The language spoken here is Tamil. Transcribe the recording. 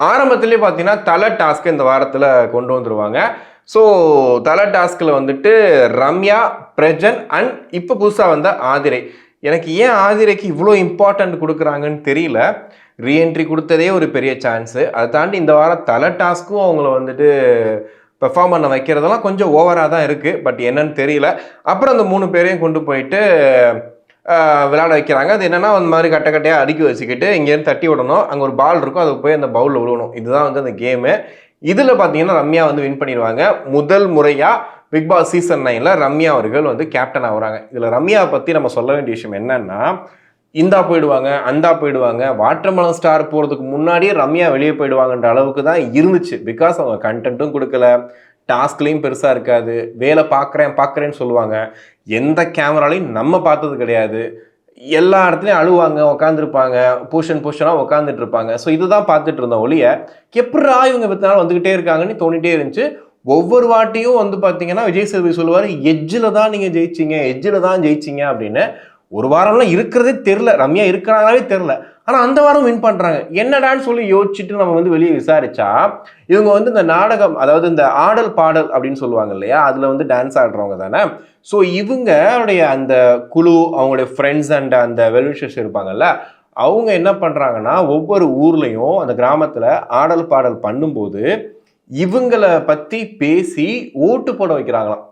ஆரம்பத்துலேயே பார்த்தீங்கன்னா தலை டாஸ்க்கு இந்த வாரத்தில் கொண்டு வந்துருவாங்க. ஸோ தலை டாஸ்கில் வந்துட்டு ரம்யா பிரஜன் அண்ட் இப்போ புதுசாக வந்த ஆதிரை. எனக்கு ஏன் ஆதிரைக்கு இவ்வளோ இம்பார்ட்டன்ட் கொடுக்குறாங்கன்னு தெரியல. ரீஎன்ட்ரி கொடுத்ததே ஒரு பெரிய சான்ஸு அதை தாண்டி இந்த வாரம் தலை டாஸ்க்கும் அவங்கள வந்துட்டு பெர்ஃபார்ம் பண்ண வைக்கிறதெல்லாம் கொஞ்சம் ஓவராக தான் இருக்குது பட் என்னன்னு தெரியல. அப்புறம் அந்த மூணு பேரையும் கொண்டு போயிட்டு விளையாட வைக்கிறாங்க. அது என்னென்னா அந்த மாதிரி கட்ட கட்டையாக அடுக்கி வச்சுக்கிட்டு இங்கேருந்து தட்டி விடணும். அங்கே ஒரு பால் இருக்கும். அது போய் அந்த பவுலில் விழுவணும். இதுதான் வந்து அந்த கேமு இதில் பார்த்தீங்கன்னா ரம்யா வந்து வின் பண்ணிடுவாங்க. முதல் முறையாக பிக் பாஸ் சீசன் நைனில் ரம்யா அவர்கள் வந்து கேப்டன் ஆகுறாங்க. இதில் ரம்யாவை பற்றி நம்ம சொல்ல வேண்டிய விஷயம் என்னென்னா இந்தா போயிடுவாங்க அந்தா போயிடுவாங்க. வாட்டர்மலன் ஸ்டார் போகிறதுக்கு முன்னாடியே ரம்யா வெளியே போயிடுவாங்கன்ற அளவுக்கு தான் இருந்துச்சு. பிகாஸ் அவங்க கண்டென்ட்டும் கொடுக்கல. டாஸ்க்லேயும் பெருசாக இருக்காது. வேலை பார்க்குறேன் பார்க்குறேன்னு சொல்லுவாங்க. எந்த கேமராலையும் நம்ம பார்த்தது கிடையாது. எல்லா இடத்துலையும் அழுவாங்க உட்காந்துருப்பாங்க பூஷன் பூஷனாக உட்காந்துட்டு இருப்பாங்க. ஸோ இதுதான் பார்த்துட்டு இருந்தோம் ஒழிய எப்படா இவங்க பத்தினாலும் வந்துக்கிட்டே இருக்காங்கன்னு தோணிட்டே இருந்துச்சு. ஒவ்வொரு வாட்டியும் வந்து பார்த்தீங்கன்னா விஜய் சேதுபதி சொல்லுவார் எஜ்ஜில் தான் நீங்கள் ஜெயிச்சிங்க எஜ்ஜில் தான் ஜெயிச்சிங்க அப்படின்னு. ஒரு வாரம்லாம் இருக்கிறதே தெரில ரம்யா இருக்கிறாங்களாவே தெரில ஆனால் அந்த வாரம் வின் பண்ணுறாங்க என்னடான்னு சொல்லி யோசிச்சுட்டு நம்ம வந்து வெளியே விசாரிச்சா இவங்க வந்து இந்த நாடகம் அதாவது இந்த ஆடல் பாடல் அப்படின்னு சொல்லுவாங்க இல்லையா? அதில் வந்து டான்ஸ் ஆடுறவங்க தானே? ஸோ இவங்களுடைய அந்த குழு அவங்களுடைய ஃப்ரெண்ட்ஸ் அண்ட் அந்த வெல்விஷர்ஸ் இருப்பாங்கல்ல அவங்க என்ன பண்ணுறாங்கன்னா ஒவ்வொரு ஊர்லேயும் அந்த கிராமத்தில் ஆடல் பாடல் பண்ணும்போது இவங்களை பற்றி பேசி ஓட்டு போட வைக்கிறாங்களாம்.